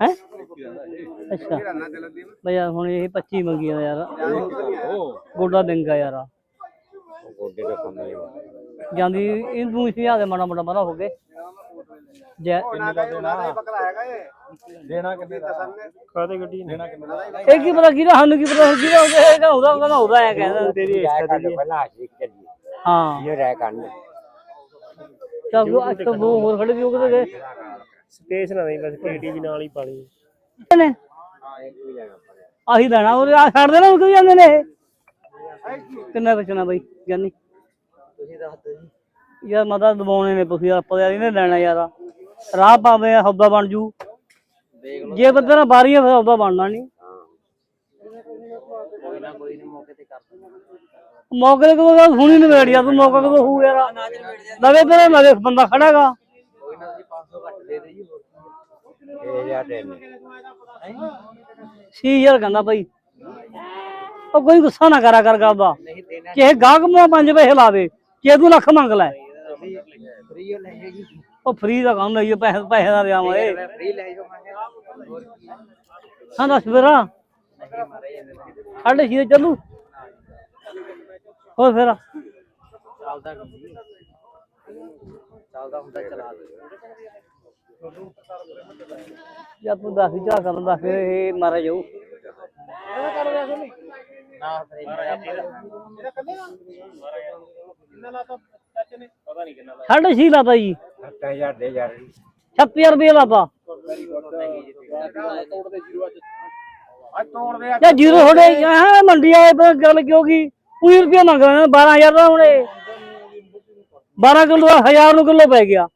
ਹੈ? ਅੱਛਾ। ਬਈ ਯਾਰ ਹੁਣ ਇਹ 25 ਮੰਗੀਆਂ ਯਾਰ। ਗੋਡਾ ਡੰਗਾ ਯਾਰ। ਗੋਡੇ ਦਾ ਕੰਮ ਨਹੀਂ ਜਾਂਦੀ ਇਹ ਤੂੰ ਇਸੇ ਆ ਦੇ ਮਾੜਾ ਮਾੜਾ ਮਾੜਾ ਹੋ ਗਏ। ਜੈ ਦੇਣਾ ਕਿੰਨੇ ਦਾ? ਕਾਦੇ ਗੱਡੀ ਦੇਣਾ ਕਿੰਨੇ ਦਾ? ਇਹ ਕੀ ਪਤਾ ਕਿਹਦਾ ਸਾਨੂੰ ਕੀ ਪਤਾ ਕਿਹਦਾ ਉਹਦਾ ਹੈਗਾ ਉਹਦਾ ਕਹਿੰਦਾ ਉਹਦਾ ਐ ਕਹਿੰਦਾ ਤੇਰੀ ਰਹਿ ਕਰ ਪਹਿਲਾਂ ਆਸ਼ਿਕ ਚੱਲੀ ਹਾਂ। ਇਹ ਰਹਿ ਕੰਨ ਉਹ ਤੋਂ ਦੋ ਹੋਰ ਖੜੇ ਵੀ ਉਹ ਕਿਤੇ ਗਏ? ਸਪੇਸ ਨਾ ਨਹੀਂ ਬਸ ਕੇਟੀ ਵੀ ਨਾਲ ਹੀ ਪਾ ਲਈ। ਨੇ। ਆਹੀ ਲੈਣਾ ਉਹ ਆ ਛੱਡ ਦੇਣਾ ਉਹ ਕਿਉਂ ਜਾਂਦੇ ਨੇ ਇਹ? ਕਿੰਨਾ ਬਚਣਾ ਬਈ ਜਾਨੀ ਤੁਸੀਂ ਦੱਸ ਦਿਓ ਜੀ। ਯਾਰ ਮਦਾ ਦਬਾਉਣੇ ਨੇ ਤੁਸੀਂ ਆਪਾਂ ਯਾਰ ਇਹਨੇ ਲੈਣਾ ਯਾਰ। ਰਾਹ ਪਾਵੇ ਹੌਦਾ ਬਣ ਜੂ। ਦੇਖ ਜੇ ਬੰਦੇ ਨਾਲ ਬਾਰੀ ਆ ਫਿਰ ਹੌਦਾ ਬਣਨਾ ਨਹੀਂ। ਕੋਈ ਨਾ ਕੋਈ ਨਹੀਂ ਮੌਕੇ ਤੇ ਕਰ ਦਿੰਦਾ ਮੌਕੇ ਤੇ ਕੋਈ ਗੱਲ ਸੁਣੀ ਨਹੀਂ ਮੇੜੀ ਤੂੰ ਮੌਕਾ ਕਦੋਂ ਹੋਊ ਯਾਰ? ਲਵੇ ਤੇਰੇ ਲਵੇ ਬੰਦਾ ਖੜਾਗਾ 6000 ਦੇ ਨੇ ਸੀ ਯਾਰ ਕਹਿੰਦਾ ਭਾਈ ਉਹ ਕੋਈ ਗੁੱਸਾ ਨਾ ਕਰਾ ਕਰ ਗੱਲਦਾ। ਕਿਸੇ ਗਾਹਕ ਮੂੰਹ ਪੰਜ ਪੈਸੇ ਲਾਵੇ ਕਿ ਤੂੰ ਲੱਖ ਮੰਗ ਲੈ। ਉਹ ਫ੍ਰੀ ਦਾ ਕੰਮ ਨਹੀਂ ਪੈਸੇ ਪੈਸੇ ਦਾ ਦਿਆਂ ਓਏ ਹਾਂ ਦੱਸ ਵੀਰਾ ਸਾਡੇ ਛੇ ਚੱਲੂ। ਹੋਰ ਫੇਰ? ਚੱਲਦਾ ਕੰਮ ਚੱਲਦਾ ਹੁੰਦਾ ਚਲਾ ਦੇ। ਜਾਂ ਤੂੰ ਦੱਸ ਜਾ ਕਰਦਾ ਫਿਰ ਇਹ ਮਾਰਾ ਜਾਊ। ਨਾ ਫ੍ਰੀ ਸਾਢੇ ਛੇ ਲਾਤਾ ਜੀ। 7000 ਦੇ ਯਾਰ 36 ਰੁਪਏ ਲਾਤਾ। ਅੱਜ ਤੋੜਦੇ ਜਾਂ ਜੀਰੋ ਥੋੜੇ ਹਾਂ ਮੰਡੀ ਆਏ ਪਰ ਗੱਲ ਕਿਉਂ ਕੀ? 20 ਰੁਪਏ ਮੰਗ ਰਹੇ ਨੇ 12000 ਦਾ ਹੁਣੇ। 12 ਕਿਲੋ ਦਾ 1000 ਨੂੰ ਕਿਲੋ ਪੈ ਗਿਆ।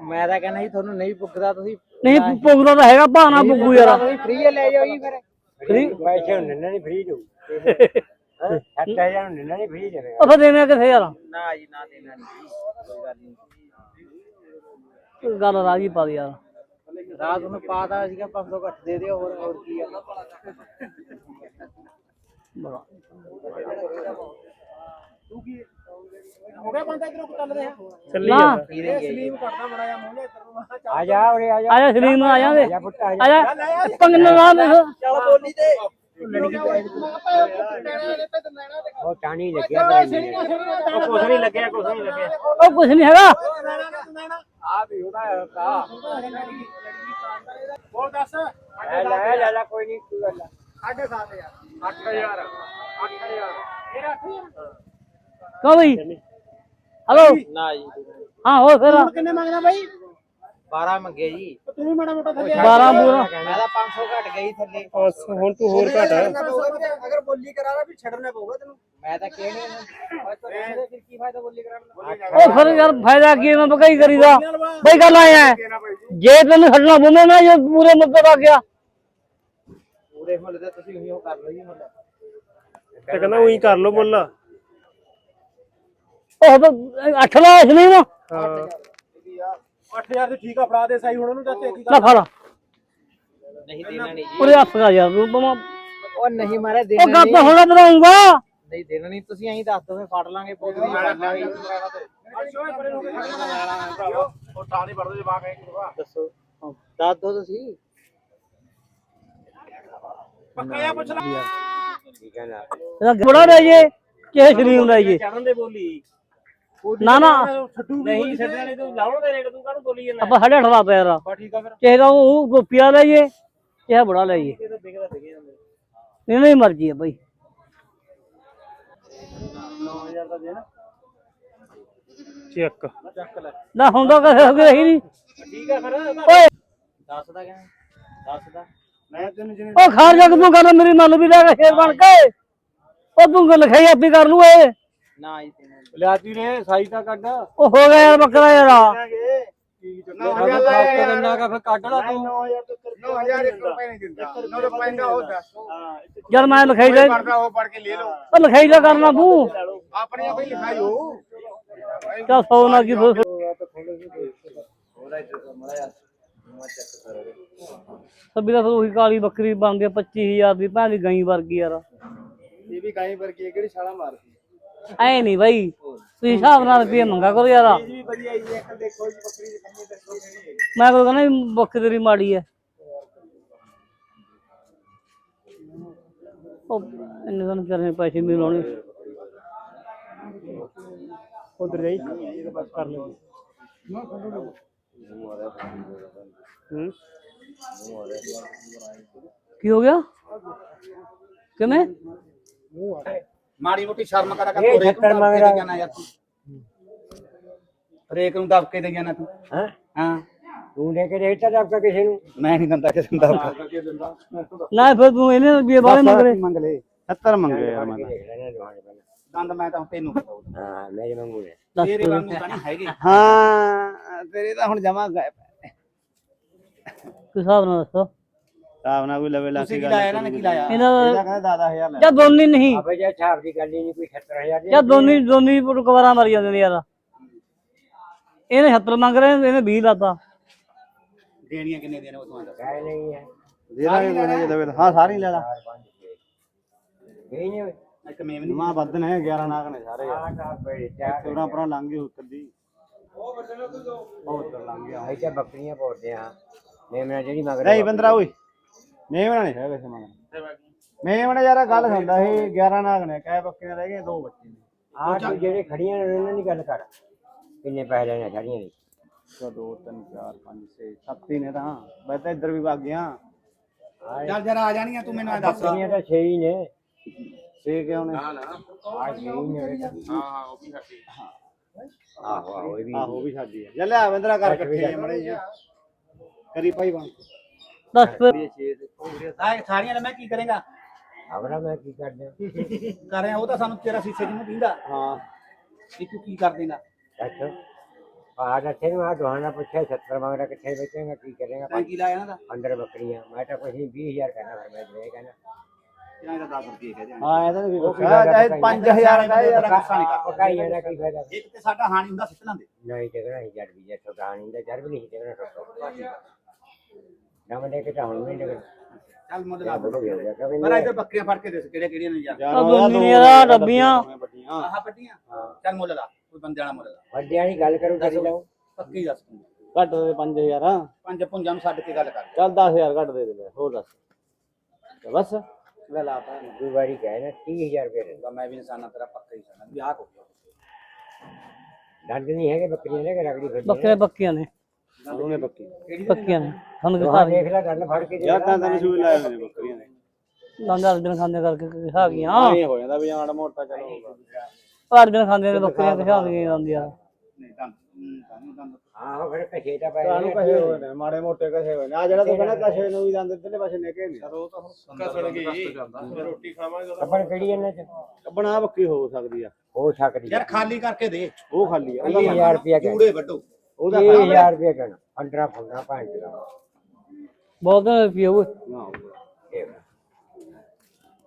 ਮੈਂ ਤਾਂ ਕਹਿੰਦਾ ਜੀ ਤੁਹਾਨੂੰ ਨਹੀਂ ਪੁੱਗਦਾ ਤੁਸੀਂ ਨਹੀਂ ਪੁੱਗਦਾ ਤਾਂ ਹੈਗਾ ਭਾਣਾ ਪੁੱਗੂ ਯਾਰ। ਤੁਸੀਂ ਫ੍ਰੀ ਲੈ ਜਾਓ ਜੀ ਫਿਰ। ਫ੍ਰੀ ਪੈਸੇ ਹੁਣ ਨਹੀਂ ਫ੍ਰੀ ਜੋ 7000 ਨਹੀਂ ਫ੍ਰੀ ਜਰੇ ਉਹ ਫਿਰ ਦੇਣੇ। ਕਿੱਥੇ ਯਾਰ? ਨਾ ਜੀ ਨਾ ਦੇਣਾ ਨਹੀਂ ਕੋਈ ਗੱਲ ਨਹੀਂ। ਗੱਲ ਰਾਜੀ ਪਾ ਦੇ ਯਾਰ। ਰਾਤ ਨੂੰ ਪਾਤਾ ਸੀਗਾ 500 ਘੱਟ ਦੇ ਦਿਓ ਹੋਰ ਹੋਰ ਕੀ ਆ। ਚੱਲੀ ਨਾ। ਆ ਜਾ ਉਰੇ ਆ ਜਾ। ਆਜਾ ਸਲੀਮ ਆ ਜਾਂਦੇ ਆ ਪੁੱਤ ਆ ਜਾ। ਆਜਾ ਪੰਗਨ ਚੱਲ ਬੋਲੀ ਤੇ ਉਹ ਟਾਣੀ ਲੱਗਿਆ ਤੇਰੇ ਉਹ ਕੁਛ ਨਹੀਂ ਲੱਗਿਆ ਕੁਛ ਨਹੀਂ ਲੱਗਿਆ। ਉਹ ਕੁਛ ਨਹੀਂ ਹੈਗਾ। ਆ ਵੀ ਉਹਦਾ ਕਾ ਹੋਰ ਦੱਸ? ਲੈ ਲੈ ਲੈ ਲੈ ਕੋਈ ਨਹੀਂ ਕੋਈ ਗੱਲ 8000 8000 ਕਹੋ ਬਈ। ਹਲੋ। ਨਾ ਜੀ। ਹਾਂ ਹੋ ਫਿਰ। ਕਿੰਨੇ ਮੰਗਦਾ ਬਾਈ? 12 ਮੰਗੇ ਜੀ। ਤੂੰ ਵੀ ਮਾੜਾ ਮੋਟਾ ਥੱਲੇ 12 ਬੂਰਾ ਮੈਂ ਤਾਂ 500 ਘੱਟ ਗਈ ਥੱਲੇ। ਹੁਣ ਤੂੰ ਹੋਰ ਘਟ ਅਗਰ ਬੋਲੀ ਕਰਾਣਾ ਵੀ ਛੱਡਣਾ ਪਊਗਾ ਤੈਨੂੰ। ਮੈਂ ਤਾਂ ਕਹਿਣੀ ਨਹੀਂ ਫਿਰ ਕੀ ਫਾਇਦਾ ਬੋਲੀ ਕਰਾਉਣ ਦਾ? ਉਹ ਫਿਰ ਯਾਰ ਫਾਇਦਾ ਕੀ ਮੈਂ ਬਕਾਈ ਕਰੀਦਾ? ਬਈ ਗੱਲ ਆਇਆ ਹੈ, ਜੇ। ਤੈਨੂੰ ਛੱਡਣਾ ਪਵੇ ਨਾ ਜੇ ਪੂਰੇ ਮੁੱਦੇ ਆ ਗਿਆ। ਪੂਰੇ ਮੁੱਲ ਤੇ ਤੁਸੀਂ ਉਹੀ ਉਹ ਕਰ ਲਓ ਜੀ ਮੁੱਲ। ਤੇ ਕਹਿੰਦਾ ਉਹੀ ਕਰ ਲੋ ਮੁੱਲ। ਉਹ ਤਾਂ ਅੱਠ ਲਾ ਸਲੀਮ ਹਾਂ 8000 ਤੇ ਠੀਕ ਆ ਫੜਾ ਦੇ ਸਾਈ ਹੁਣ ਉਹਨੂੰ ਚਾਚੇ ਕੀ ਨਾ ਫੜ। ਨਹੀਂ ਦੇਣਾ ਨਹੀਂ। ਜੀ ਉਰੇ ਹੱਥ ਗਾ ਯਾਰ ਤੂੰ ਬਮਾ ਉਹ ਨਹੀਂ ਮਾਰੇ ਉਹ ਦੇਣਾ ਗੱਪ ਨਹੀਂ। ਹੋਣਾ ਬਣਾਉਂਗਾ। ਨਹੀਂ ਦੇਣਾ ਨਹੀਂ ਤੁਸੀਂ ਐਂ ਦੱਸ ਦੋ ਫੇ ਫੜ ਲਾਂਗੇ ਪੋਗਰੀ ਫੜ ਲਾਂਗੇ। ਉਹ ਟਾਣੀ ਪੜਦੇ ਜਵਾਕ ਹੈ ਦੱਸੋ। ਦੱਸ ਦੋ ਤੁਸੀਂ। ਪੱਕਾ ਆ ਪੁੱਛ ਲੈ। ਠੀਕ ਹੈ ਨਾ ਇਹਦਾ ਬੜਾ ਲੈ ਜੇ ਕਿਸੇ ਸਲੀਮ ਲੈ ਜੇ। ਚੜਨ ਦੇ ਬੋਲੀ। ਨਾ ਨਾ। ਛੱਡੂ ਨਹੀਂ ਛੱਡਣੇ ਤੂੰ ਲਾਉਣ ਦੇ ਰੇਟ ਤੂੰ ਕਾਹਨੂੰ ਬੋਲੀ ਜਾਂਦਾ? ਆਪਾਂ ਸਾਢੇ ਅੱਠ ਦਾ ਪਿਆ ਯਾਰ। ਬਾ ਠੀਕ ਆ ਫਿਰ। ਕਿਸੇ ਦਾ ਉਹ ਗੋਪੀਆ ਲੈ ਜੇ ਕਿਸੇ ਬੜਾ ਲੈ ਜੇ ਇਹ ਤਾਂ ਵਿਕਦਾ ਵਿਕੇ ਜਾਂਦੇ ਇਹਨਾਂ ਦੀ ਮਰਜ਼ੀ ਹੈ ਬਈ। 9000 ਦਾ ਦੇਣਾ। ਚੱਕ। ਚੱਕ ਲੈ। ਨਾ ਹੁੰਦਾ ਕਿਸੇ ਹੋ ਰਹੀ ਨਹੀਂ। ਠੀਕ ਆ ਫਿਰ। ਓਏ। ਦੱਸ ਦਾ ਕਹਿੰਦਾ ਦੱਸ ਦਾ। ਮੈਂ ਤੈਨੂੰ ਜਿਵੇਂ ਉਹ ਖਾਰ ਜਾ ਕੇ ਤੂੰ ਕਰ ਮੇਰੀ ਮੱਲ ਵੀ ਲੈ ਕੇ ਸ਼ੇਰ ਬਣ ਕੇ। ਉਹ ਤੂੰ ਗੱਲ ਲਿਖਾਈ ਆਪੀ ਕਰ ਲੂ ਏ ਨਾ ਜੀ ਲਿਆਤੀ ਨੇ ਸਾਈ ਤਾਂ ਕੱਢ ਉਹ ਹੋ ਗਿਆ ਯਾਰ ਬੱਕਰਾ ਯਾਰ ਕੀ ਚੱਕਰ ਕੰਨਾ ਕਾ ਫਿਰ ਕੱਢ ਲਾ ਤੂੰ 9000 ਇੱਕ ਰੁਪਏ ਨਹੀਂ ਦਿੰਦਾ ਨੋ ਪੈਂਦਾ ਉਹ ਦੱਸ ਜਦ ਮੈਂ ਲਿਖਾਈ ਲੈ ਪੜਦਾ ਉਹ ਪੜ ਕੇ ਲੈ ਲਓ ਉਹ ਲਿਖਾਈ ਦਾ ਕਰਨਾ ਤੂੰ ਆਪਣੇ ਆਪ ਹੀ ਲਿਖਾਈ ਹੋ ਚਾ ਸੌ ਨਾ ਕੀ ਸੌ ਸਭੀ ਦਾ ਫਿਰ ਉਹੀ ਕਾਲੀ ਬੱਕਰੀ ਬਣਦੀ ਆ 25000 ਦੀ ਭੈਣ ਦੀ ਗਈ ਵਰਗੀ ਯਾਰ ਇਹ ਵੀ ਗਾਈ ਵਰਗੀ ਹੈ ਕਿਹੜੀ ਛਾਲਾ ਮਾਰਦੀ ਐ ਨਹੀਂ ਬਾਈ ਤੁਸੀਂ ਹਿਸਾਬ ਨਾਲ ਰੁਪਏ ਮੰਗਾ ਕਰੋ ਯਾਰਾ। ਮੈਂ ਕੋਈ ਕਹਿੰਦਾ ਬੱਕਰੀ ਤੇਰੀ ਮਾੜੀ ਐ। ਉਹ ਇੰਨੇ ਤੁਹਾਨੂੰ ਕਰਨੇ ਪੈਸੇ ਨਹੀਂ ਲਾਉਣੇ। ਉਧਰ ਜਾਈ। ਕਰ ਲੈ ਕੀ ਹੋ ਗਿਆ? ਕਿਵੇਂ? ਮੂੰਹ ਆ ਮਾੜੀ ਮੋਟੀ ਸ਼ਰਮ ਕਰਾ ਕਰ ਤੋਰੇ ਤੂੰ ਦਬਕੇ ਦੇ ਜਾਣਾ ਯਾਰ ਤੂੰ। ਰੇਕ ਨੂੰ ਦਬਕੇ ਦੇ ਜਾਣਾ ਤੂੰ। ਹਾਂ? ਹਾਂ। ਤੂੰ ਲੈ ਕੇ ਦੇਤਾ ਤੱਕ ਕਿਸੇ ਨੂੰ। ਮੈਂ ਨਹੀਂ ਦਿੰਦਾ ਕਿਸੇ ਨੂੰ ਦਬਕਾ। ਨਾ ਫਿਰ ਤੂੰ ਇਹਨੇ ਰੁਪਏ ਬਾਹਲੇ ਮੰਗ ਮੰਗ ਲੈ 70 ਮੰਗੇ ਯਾਰ ਮੈਂ ਦੰਦ ਮੈਂ ਤਾਂ ਤੈਨੂੰ ਹਾਂ ਮੇਰੇ ਵਾਂਗੂ ਨੇ। ਤੇਰੇ ਵਾਂਗੂ ਤਾਂ। ਨਹੀਂ ਹੈਗੇ। ਹਾਂ। ਤੇਰੇ ਤਾਂ ਹੁਣ ਜਮਾ ਗਏ ਕਿਸ ਹਿਸਾਬ ਨਾਲ ਦੱਸੋ? ਸਾਬ ਨਾਲ ਕੋਈ ਲਵੇ ਤੁਸੀਂ ਕੀ ਲਾਇਆ ਇਹਨਾਂ ਨੇ ਕੀ ਲਾਇਆ? ਇਹਨਾਂ ਇਹਦਾ ਦਾ ਕਹਿੰਦਾ 10000 ਲੈ ਜਾਂ ਦੋਨੀ ਨਹੀਂ। ਅਬੇ ਜੇ ਛਾਪ ਦੀ ਗੱਲ ਹੀ ਨਹੀਂ ਕੋਈ 70000 ਦੀ ਜਾਂ ਦੋਨੀ ਦੋਨੀ ਕਵਾਰਾਂ ਮਰ ਜਾਂਦੇ ਨੇ ਯਾਰ। ਇਹਨੇ 70 ਮੰਗ ਰਹੇ ਨੇ, ਇਹਨੇ 20 ਲਾਤਾ। ਦੇਣੀਆਂ ਕਿੰਨੇ ਦੇਣੇ ਉਹ ਤੋਂ ਦੱਸ। ਕਾਇ ਨਹੀਂ ਹੈ। ਦੇ ਦਾਂਗੇ ਕੋਈ ਨਾ ਲਵੇ ਹਾਂ ਸਾਰੀ ਲੈ ਲਾ। 4 5 6 ਇਹ ਨਹੀਂ ਇੱਕ ਮੇਮ ਨਹੀਂ। ਮਾ ਵੱਧ ਨੇ 11 ਨਾਗ ਨੇ ਸਾਰੇ। ਯਾਰ ਆ ਤਾਂ ਬੜੇ ਚਾਰ ਚੋਰਾਂ ਪਰਾਂ ਲੰਘ ਗਏ ਕੱਦੀ ਉਹ ਉੱਧਰ ਲੰਘ ਗਿਆ। ਆਈ ਤਾਂ ਬੱਕਰੀਆਂ ਪਾਉਂਦੇ ਆ ਮੇਮਣਾ ਜਿਹੜੀ ਮਗਰ ਨਹੀਂ ਬੰਦਰਾ ਓਏ। ਮੇਵਣਾ ਨਹੀਂ ਹੈ ਵੈਸੇ ਮੰਗਣਾ ਮੇਵਣਾ ਯਾਰ ਗੱਲ ਸੁਣਦਾ ਸੀ 11 ਨਾਗ ਨੇ ਕਹਿ ਬੱਕੀਆਂ ਰਹਿ ਗਈਆਂ ਦੋ ਬੱਚੇ ਨੇ। ਆ ਤੂੰ ਜਿਹੜੇ ਖੜੀਆਂ ਨੇ ਉਹਨਾਂ ਦੀ ਗੱਲ ਕਰ ਕਿੰਨੇ ਪੈਸੇ ਲੈਣੇ ਸਾਰੀਆਂ ਦੇ। 2 3 4 5 6 7 ਹੀ ਨੇ ਤਾਂ। ਮੈਂ ਤਾਂ ਇੱਧਰ ਵੀ ਵਗ ਗਿਆ। ਚੱਲ ਜਰਾ ਆ ਜਾਣੀਆਂ ਤੂੰ ਮੈਨੂੰ ਇਹ ਦੱਸ। ਬੱਕਰੀਆਂ ਤਾਂ 6 ਹੀ ਨੇ। ਛੇ ਕਿਉਂ ਨੇ? ਆ। 6 ਹੀ ਨੇ ਹਾਂ ਹਾਂ ਉਹ ਵੀ ਸਾਡੀ ਆਹੋ ਆਹੋ ਇਹ ਵੀ ਆਹੋ ਵੀ ਸਾਡੀ ਹੈ ਜਾ ਲੈ ਬੰਦਰਾ ਕਰ ਇਕੱਠੇ ਮੜੇ ਕਰੀ ਭਾਈ ਬਣ। ਦੱਸ। ਫਿਰ ਆ ਸਾਰੀਆਂ ਲੈ ਮੈਂ ਕੀ ਕਰੇਗਾ? ਖਬਰਾਂ ਮੈਂ ਕੀ ਕਰਦਾ ਕਰ ਰਿਹਾ ਉਹ ਤਾਂ ਸਾਨੂੰ ਤੇਰਾ ਸੀਸੇ ਜਿਹਨੂੰ ਦਿੰਦਾ ਹਾਂ। ਕਿ ਤੂੰ ਕੀ ਕਰ ਦੇਗਾ? ਅੱਛਾ। ਆ ਰੱਖੇ ਨੂੰ ਆ ਦੁਹਾਨਾ ਪੁੱਛਿਆ 70 ਮੰਗਦਾ ਕਿੱਥੇ ਵੇਚੇਗਾ ਕੀ ਕਰੇਗਾ? ਤੈਂ ਕੀ ਲਾਇਆ ਇਹਨਾਂ ਦਾ? ਅੰਦਰ ਬੱਕਰੀਆਂ। ਮੈਂ ਤਾਂ ਕੁਛ ਨਹੀਂ 20000 ਕਰਨਾ ਫਿਰ ਮੈਂ ਦੇ ਕਹਿੰਦਾ ਇਹਨਾਂ ਦਾ 10 ਰੁਪਏ ਕਹਿ ਦਿਆਂ ਹਾਂ ਇਹਦਾ ਵੀ ਪੁੱਛਿਆ ਚਾਹੇ 5000 ਦਾ ਤੇਰਾ ਗੁੱਸਾ ਨਹੀਂ ਕਰਦਾ। ਪਕਾਈਆਂ ਦਾ ਕੀ ਫਾਇਦਾ? ਇੱਕ ਤੇ ਸਾਡਾ ਹਾਨੀ ਹੁੰਦਾ ਸਿੱਟ ਲੈਂਦੇ। ਨਹੀਂ ਜਗਣਾ ਹੀ ਜੜ ਵੀ ਜੇ ਠੋਕਾਣੀ ਦਾ ਜੜ ਵੀ ਨਹੀਂ ਜਗਣਾ ਠੋਕਾ ਨਾ ਮੈਂ ਕੇ ਹੁਣ ਚੱਲ ਮੁੱਲ ਲਾ ਬੜਾ ਹੋ ਗਿਆ। ਕਦੇ ਪਰ ਇੱਧਰ ਬੱਕਰੀਆਂ ਫੜ ਕੇ ਦੇਖ ਕਿਹੜੇ ਕਿਹੜੀਆਂ ਨੇ ਯਾਰ ਆ ਦੋਨੀ ਨੇ ਯਾਰ ਡੱਬੀਆਂ। ਵੱਡੀਆਂ। ਆਹ ਪੱਟੀਆਂ ਚੱਲ ਮੁੱਲ ਲਾ। ਕੋਈ ਬੰਦੇ ਵਾਲਾ ਮੁੱਲ ਲਾ। ਵੱਡਿਆਂ ਦੀ ਗੱਲ ਕਰੂ ਤਾਂ ਲਾਓ ਪੱਕੀ ਦੱਸ ਤੂੰ। ਘੱਟ ਦੇ 5000 ਪੰਜ ਪੁੰਜਾਂ ਨੂੰ ਛੱਡ ਕੇ ਗੱਲ ਕਰ। ਚੱਲ 10000 ਘੱਟ ਦੇ ਦੇ ਹੋਰ ਦੱਸ। ਬਸ। ਲੈ ਲਾ ਪਾ ਦੂ ਵਾਰੀ ਕਹੇ ਨਾ 30000 ਰੁਪਏ ਦੇ ਮੈਂ ਵੀ ਇਨਸਾਨਾ ਤੇਰਾ ਪੱਕਾ ਹੀ ਸਾਨਾ ਵਿਆਹ ਕੋ ਨਹੀਂ ਹੈਗੇ ਬੱਕਰੀਆਂ ਲੈ ਕੇ ਰਗੜੀ ਫਿਰਦੀ ਬੱਕਰੇ ਬੱਕੀਆਂ ਨੇ। ਉਹਨੇ ਬੱਕੀ ਬੱਕੀਆਂ ਨੇ। ਸਾਨੂੰ ਹਾਂ ਕਿਹਾ ਦੇਖ ਲੈ ਦੰਦ ਫੜ ਕੇ ਦੇ ਯਾਰ ਤਾਂ ਤੈਨੂੰ ਸੂਈ ਲਾਏ ਹੋਏ ਨੇ ਬੱਕਰੀਆਂ ਨੇ ਦੰਦਾਂ ਦਿਨ ਖਾਂਦੇ ਕਰਕੇ ਕਿਹਾ ਗਈਆਂ ਇਹ ਹੋ ਜਾਂਦਾ ਵੀ ਆੜ ਮੋਟਾ ਚਲੋ ਪਰ ਦਿਨ ਖਾਂਦੇ ਨੇ ਬੱਕਰੀਆਂ ਕਿਹਾ ਗਈਆਂ ਜਾਂਦੀਆਂ ਨਹੀਂ ਦੰਦ ਹਮ, ਦੰਦ ਦੰਦ ਹਾਂ ਫਿਰ ਕਹੇ ਤਾਂ ਪੈ ਕਾਨੂੰ ਕਹੇ ਹੋਏ ਨੇ ਮਾੜੇ ਮੋਟੇ ਕਹੇ ਹੋਏ ਨੇ। ਆ ਜਿਹੜਾ ਤੂੰ ਕਹਿੰਦਾ ਕਹੇ ਨੂੰ। ਵੀ ਜਾਂਦੇ ਇੱਧਰਲੇ ਪਾਸੇ ਨਿਕੇ ਨੇ। ਕੱਪੜ ਕਿਹੜੀ ਇਹਨਾਂ ਚ? ਕੱਬਣਾ ਬੱਕੀ ਹੋ ਸਕਦੀ ਆ। ਹੋ ਸਕਦੀ ਯਾਰ ਖਾਲੀ ਕਰਕੇ ਦੇ। ਉਹ ਖਾਲੀ ਆ। 30000 ਰੁਪਏ ਕਹੇ। ਚੂੜੇ ਵੱਡੋ ਉਹਦਾ 30000 ਰੁਪਏ ਕਹਿਣਾ 15 15 ਪੰਜ ਦਾ। ਬਹੁਤ ਰੁਪਏ ਉਹ ਨਾ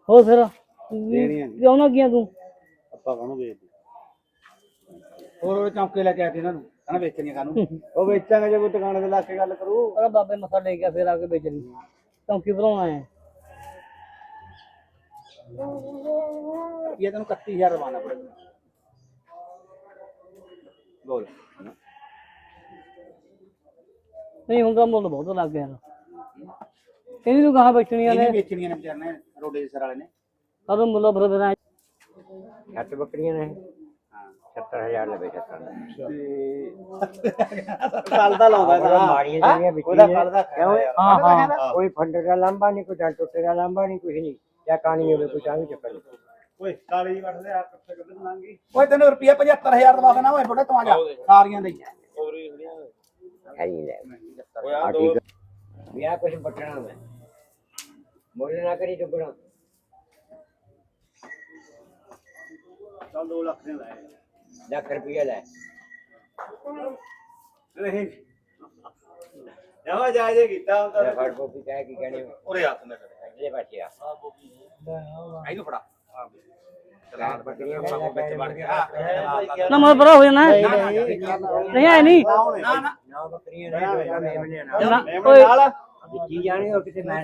ਹੋ ਫਿਰ ਦੇਣੀਆਂ ਨੀ। ਕਿਉਂ ਨਾ ਗਿਆ ਤੂੰ? ਆਪਾਂ ਕਾਹਨੂੰ ਵੇਚਦੇ ਹੋਰ ਉਹ ਚੌਂਕੇ ਲੈ ਕੇ ਆਏ ਇਹਨਾਂ ਨੂੰ ਕਹਿੰਦਾ ਵੇਚਣੀਆਂ ਉਹ ਵੇਚਾਂਗੇ ਜੇ ਕੋਈ ਟਿਕਾਣੇ ਤੇ ਲਾ ਕੇ ਗੱਲ ਕਰੂ। ਉਹਦਾ ਬਾਬੇ ਮੱਥਾ ਲੈ ਗਿਆ ਫਿਰ ਆ ਕੇ ਵੇਚ ਲਈ ਚੌਂਕੀ ਭਰਾਉਣਾ ਹੈ ਇਹ ਤੈਨੂੰ 31000 ਰਵਾਨਾ ਪੜੇਗਾ ਬੋਲ। ਨਹੀਂ ਹੁੰਦਾ ਮੁੱਲ ਬਹੁਤ ਲੱਗ ਗਿਆ ਇਹਦੀ ਨੂੰ ਕਹਾਂ ਵੇਚਣੀਆਂ ਨੇ। ਇਹਨੇ ਵੇਚਣੀਆਂ ਨੇ ਵਿਚਾਰਨੇ ਰੋਡੇ ਦੇ ਸਰ ਵਾਲੇ ਨੇ। ਕਦੋਂ ਮੁੱਲ ਬੱਕਰੀਆਂ ਨੇ। 70000 ਲਵੇ 70 ਕੱਲ ਦਾ ਲਾਉਂਦਾ ਉਹਦਾ ਮਾੜੀਆਂ ਜਿਹੜੀਆਂ ਵਿੱਚ ਉਹਦਾ ਕੱਲ ਦਾ ਕਿਉਂ? ਹਾਂ। ਹਾਂ ਕੋਈ ਫੰਡ ਦਾ ਲਾਂਬਾ ਨਹੀਂ ਕੋਈ ਡੰਟ ਟੁੱਟੇ ਦਾ ਲਾਂਬਾ ਨਹੀਂ ਕੁਝ ਨਹੀਂ। ਜਾਂ ਕਾਣੀ ਹੋਵੇ ਕੋਈ ਤਾਂ ਵੀ ਚੱਕਰ ਨਹੀਂ। ਓਏ ਕਾਲੀ ਵੱਢਦੇ ਆ ਕਿੱਥੇ ਕਿੱਥੇ ਲਾਂਗੀ ਓਏ ਤੈਨੂੰ ਰੁਪਿਆ 75000 ਦਵਾ ਦੇਣਾ ਓਏ ਬੜਾ ਤੂੰ ਆ ਜਾ। ਸਾਰੀਆਂ ਦੇ ਹੈ। ਹੀ ਲੈ ਆ ਠੀਕ ਵਿਆਹ ਕੁਝ ਬਟਣਾ ਮੈਂ। ਮੁੱਲ ਨਾ ਕਰੀ ਚੁੱਕਣਾ ਚੱਲ 2 ਲੱਖ ਦੇ ਲਾਏ। ਲੱਖ ਰੁਪਏ ਲੈ। ਨਹੀਂ। ਜਮਾ ਜਾਇਜ਼ ਕੀਤਾ ਹੁੰਦਾ ਲੈ ਫੜ ਕੋਪੀ ਕਹਿ ਕੀ ਕਹਿਣੇ ਉਰੇ ਹੱਥ ਨੇ ਅਗਲੇ ਪਾਸੇ ਆ। ਇਹਨੂੰ ਫੜਾ। ਨਾ ਮੈਂ ਬੜਾ ਹੋ। ਜਾਣਾ ਨਹੀਂ ਆਏ ਨਹੀਂ। ਨਾ ਨਾ। ਨਾਲ ਵਿੱਚੀ ਜਾਣੇ ਹੋਰ ਕਿਤੇ ਮੈਂ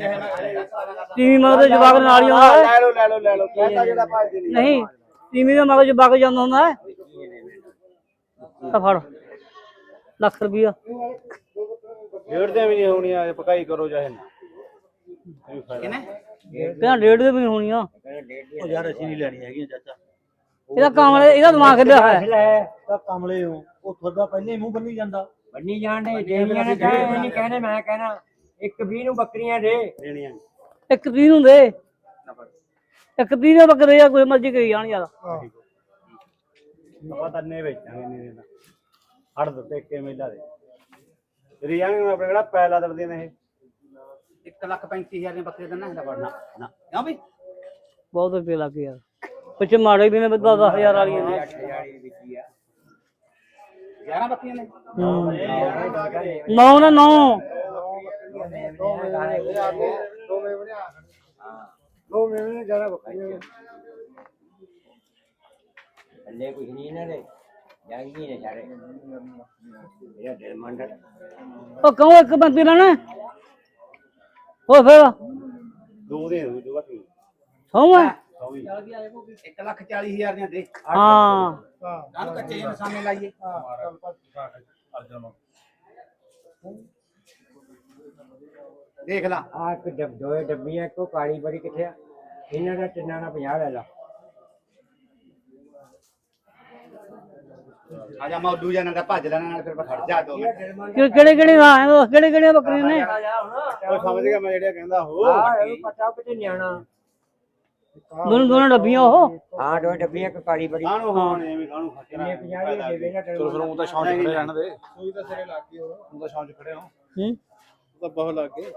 ਤੀਵੀਂ ਮਗਰ ਜਵਾਕ ਦੇ ਨਾਲ ਹੀ ਆਉਂਦਾ ਹੈ। ਲੈ ਲਓ ਲੈ ਲਓ ਲੈ ਲਓ। ਕਹਿੰਦਾ ਜਿਹੜਾ ਭੱਜਦੇ ਨਹੀਂ ਨਹੀਂ ਤੀਵੀਂ ਦੇ ਮਗਰ ਜਵਾਕ ਜਾਂਦਾ ਹੁੰਦਾ ਹੈ। ਤਾਂ ਫੜ। ਲੱਖ ਰੁਪਈਆ। ਡੇਢ ਦੇ ਵੀ ਨਹੀਂ ਹੋਣੀ ਆ ਪਕਾਈ ਕਰੋ ਚਾਹੇ ਨਾ। ਕਿਨੇ ਕਹਿੰਦਾ ਡੇਢ ਦੇ ਵੀ ਹੋਣੀਆਂ ਕਹਿੰਦਾ ਉਹ ਯਾਰ ਅਸੀਂ ਨਹੀਂ ਲੈਣੀ ਹੈਗੀ ਚਾਚਾ। ਇਹਦਾ ਕਾਮਲੇ ਇਹਦਾ ਦਿਮਾਗ ਖੇਡਿਆ ਹੋਇਆ ਲੈ ਤਾਂ ਕਮਲੇ ਹੋ ਉਹ ਤੁਹਾਡਾ ਪਹਿਲੇ ਹੀ ਮੂੰਹ ਬੰਨੀ ਜਾਂਦਾ। ਬੰਨੀ ਜਾਣ ਦੇ ਦੇਣੀਆਂ ਨੇ ਕਹੇ ਨਹੀਂ ਕਹਿੰਦੇ ਮੈਂ ਕਹਿਣਾ ਇੱਕ 20 ਨੂੰ ਬੱਕਰੀਆਂ ਦੇ। ਦੇਣੀਆਂ ਇੱਕ ਤੀਹ ਨੂੰ ਦੇ। ਇੱਕ ਤੀਹ ਦੇ ਬੱਕਰੇ ਆ ਕੋਈ ਮਰਜ਼ੀ ਕਰੀ ਜਾਣ ਯਾਰ। ਆਪਾਂ ਤਾਂ ਨੇ ਵੇਚਾਂਗੇ ਨੇ ਦਾ ਹੜ ਦਿੱਤੇ ਕੇ ਮੇਲਾ ਦੇ। ਰੀਆਂ ਨੂੰ ਆਪਣੇ ਕਿਹੜਾ ਪੈਲਾ ਦਰਦੇ ਨੇ ਇਹ? 1 ਲੱਖ 35000 ਦੇ ਬੱਕਰੇ ਦਿੰਨਾ ਇਹਦਾ ਪੜਨਾ ਨਾ ਕਿਉਂ ਵੀ ਬਹੁਤ ਰੁਪਏ ਲੱਗ ਗਏ ਯਾਰ ਪਿੱਛੇ ਮਾੜੇ ਵੀ ਨੇ 10000 ਵਾਲੀਆਂ ਨੇ 8000 ਦੀ ਵਿਕੀ ਆ 11 ਬੱਕਰੀਆਂ ਨੇ ਨੌ ਨਾ ਨੌ ਦੋ ਮੇਵੇਂ ਜ਼ਿਆਦਾ ਬੱਕਰੀਆਂ ਥੱਲੇ ਕੁਝ ਨਹੀਂ ਇਹਨਾਂ ਦੇ ਜਾਂਗੀ ਨੇ ਸਾਰੇ ਮੇਰਾ ਦਿਲ ਮੰਡ ਉਹ ਕਹੋ ਇੱਕ ਬੰਦੀ ਲੈਣਾ ਉਹ ਫਿਰ ਦੋ ਦੇ ਦੋ ਦੋ ਬੱਕਰੀ ਸੌਂ ਹੈ 1 ਲੱਖ 40000 ਦੀਆਂ ਦੇ ਹਾਂ ਕਾਹਨੂੰ ਕੱਚੇ ਜਿਹੇ ਨਿਸ਼ਾਨੇ ਲਾਈਏ ਦੇਖ ਲਾ ਆ ਇੱਕ ਡੱਬ ਦੋਏ ਡੱਬੀਆਂ ਇੱਕੋ ਕਾਲੀ ਬੜੀ ਕਿੱਥੇ ਆ ਇਹਨਾਂ ਦਾ ਤਿੰਨਾਂ ਦਾ 50 ਲੈ ਲਾ ਆ ਜਾ ਮੌਲੂ ਜਾਂ ਨੰਗਾ ਭੱਜ ਲੈਣਾ ਨਾਲ ਫਿਰ ਮੈਂ ਖੜ ਜਾ ਦੋ ਮਿੰਟ। ਕਿ- ਕਿਹੜੇ ਕਿਹੜੇ ਦਾ ਹੈ ਉਹ ਕਿਹੜੇ ਕਿਹੜੇ ਬੱਕਰੀਆਂ ਨੇ? ਉਹ ਸਮਝ ਗਿਆ ਮੈਂ ਜਿਹੜਾ ਕਹਿੰਦਾ ਹੋ। ਆ ਇਹਨੂੰ ਪਤਾ ਕਿਤੇ ਨਿਆਣਾ। ਦੋਨੋਂ ਦੋਨੋਂ ਡੱਬੀਆਂ ਉਹ? ਹਾਂ ਦੋ ਡੱਬੀਆਂ ਇੱਕ ਕਾਲੀ ਬੜੀ। ਕਾਹਨੂੰ ਹੋਣ ਐਵੇਂ ਕਾਹਨੂੰ ਖੱਤਰਾ ਕਿੰਨੇ 50 ਦੀ ਦੇ ਦੇਗਾ ਤੈਨੂੰ ਫਿਰ ਉਹ ਤਾਂ ਸ਼ੌਂਚ ਖੜੇ ਰਹਿਣ ਦੇ। ਕੋਈ ਤਾਂ ਸਿਰੇ ਲੱਗ ਗਈ ਉਹ ਤਾਂ ਸ਼ੌਂਚ ਖੜੇ ਹੋ। ਹੂੰ? ਤਾਂ ਬਹੁਤ ਲੱਗ ਗਏ।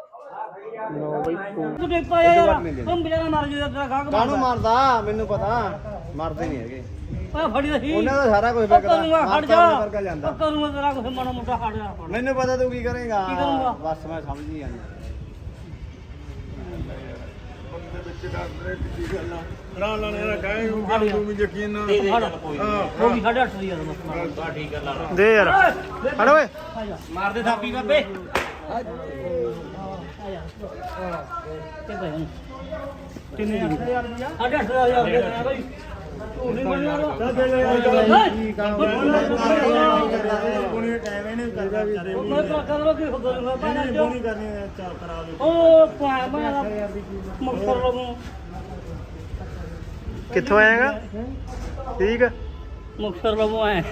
ਤੂੰ। ਦੇਖ ਪਾਇਆ ਯਾਰ ਤੂੰ ਬਿਜਾਰਾ ਮਾਰ ਜੇ ਤੇਰਾ ਗਾਹਕ ਕਾਹਨੂੰ ਮਾਰਦਾ? ਮੈਨੂੰ ਪਤਾ। ਮਰਦੇ ਨਹੀਂ ਹੈਗੇ। ਓਏ ਫੜੀ ਰਹੀ ਉਹਨਾਂ ਦਾ ਸਾਰਾ ਕੁਝ ਉਹ ਵਿਕਦਾ ਕਰੂੰਗਾ ਹਟ ਜਾ। ਵਰਗਾ ਜਾਂਦਾ। ਉਹ ਕਰੂੰਗਾ ਤੇਰਾ ਕੁਛ ਮਾੜਾ ਮੋਟਾ ਹਟ ਜਾ ਮੈਨੂੰ ਪਤਾ ਤੂੰ ਕੀ ਕਰੇਗਾ। ਕੀ ਕਰੂੰਗਾ? ਬਸ ਮੈਂ ਸਮਝ ਹੀ ਜਾਂਦਾ। ਨਾ ਨਾ ਨਾ ਕਹੇ ਉਹ ਤੂੰ ਵੀ ਯਕੀਨ ਨਾ ਦੇ ਦੇ ਉਹ ਵੀ ਸਾਢੇ ਅੱਠ ਦੀ ਯਾਰ ਬਸ ਦੇ ਯਾਰ ਹਟ ਓਏ ਮਾਰਦੇ ਥਾਪੀ ਬਾਬੇ ਤੇ ਭਾਈ ਕਿੰਨੇ 8000 ਰੁਪਇਆ ਸਾਢੇ ਅੱਠ ਹਜ਼ਾਰ ਦੇ ਦੇਣਾ ਭਾਈ ਝੂਠ ਨਹੀਂ ਬੋਲਣਾ ਚੱਲ ਦੇ ਲੈ ਕੀ ਕੰਮ ਕੋਣੀ ਟਾਈਮ ਇਹਨੇ ਕਰਦਾ ਵੀ ਮੈਂ ਤਾਂ ਕਰੋ ਕਿ ਖੁਦ ਨੂੰ ਮੈਂ ਨਹੀਂ ਕਰਨੀ ਚਾਹ ਕਰਾ ਦੇ ਉਹ ਕਿੱਥੋਂ ਆਏਗਾ? ਠੀਕ ਮੁਕਤਰ ਲਵਾਂ